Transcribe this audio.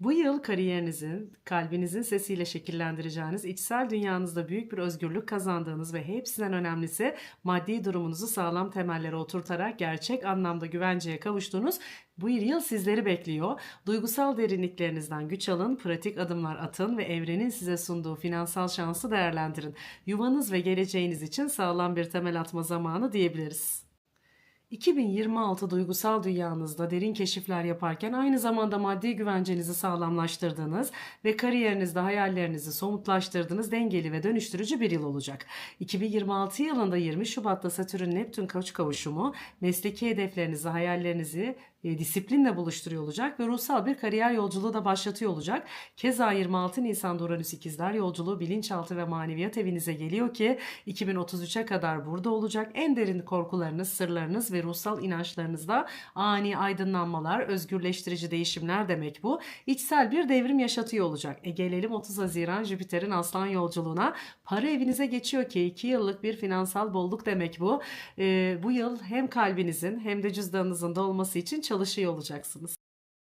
Bu yıl kariyerinizin, kalbinizin sesiyle şekillendireceğiniz, içsel dünyanızda büyük bir özgürlük kazandığınız ve hepsinden önemlisi maddi durumunuzu sağlam temellere oturtarak gerçek anlamda güvenceye kavuştuğunuz bu yıl sizleri bekliyor. Duygusal derinliklerinizden güç alın, pratik adımlar atın ve evrenin size sunduğu finansal şansı değerlendirin. Yuvanız ve geleceğiniz için sağlam bir temel atma zamanı diyebiliriz. 2026 duygusal dünyanızda derin keşifler yaparken aynı zamanda maddi güvencenizi sağlamlaştırdığınız ve kariyerinizde hayallerinizi somutlaştırdığınız dengeli ve dönüştürücü bir yıl olacak. 2026 yılında 20 Şubat'ta Satürn Neptün Koç kavuşumu mesleki hedeflerinizi, hayallerinizi disiplinle buluşturuyor olacak ve ruhsal bir kariyer yolculuğu da başlatıyor olacak. Keza 26 Nisan'da Uranüs ikizler yolculuğu bilinçaltı ve maneviyat evinize geliyor ki 2033'e kadar burada olacak. En derin korkularınız, sırlarınız ve ruhsal inançlarınızda ani aydınlanmalar, özgürleştirici değişimler demek bu. İçsel bir devrim yaşatıyor olacak. E gelelim 30 Haziran Jüpiter'in aslan yolculuğuna. Para evinize geçiyor ki 2 yıllık bir finansal bolluk demek bu. E, bu yıl hem kalbinizin hem de cüzdanınızın dolması için çalışıyor olacaksınız.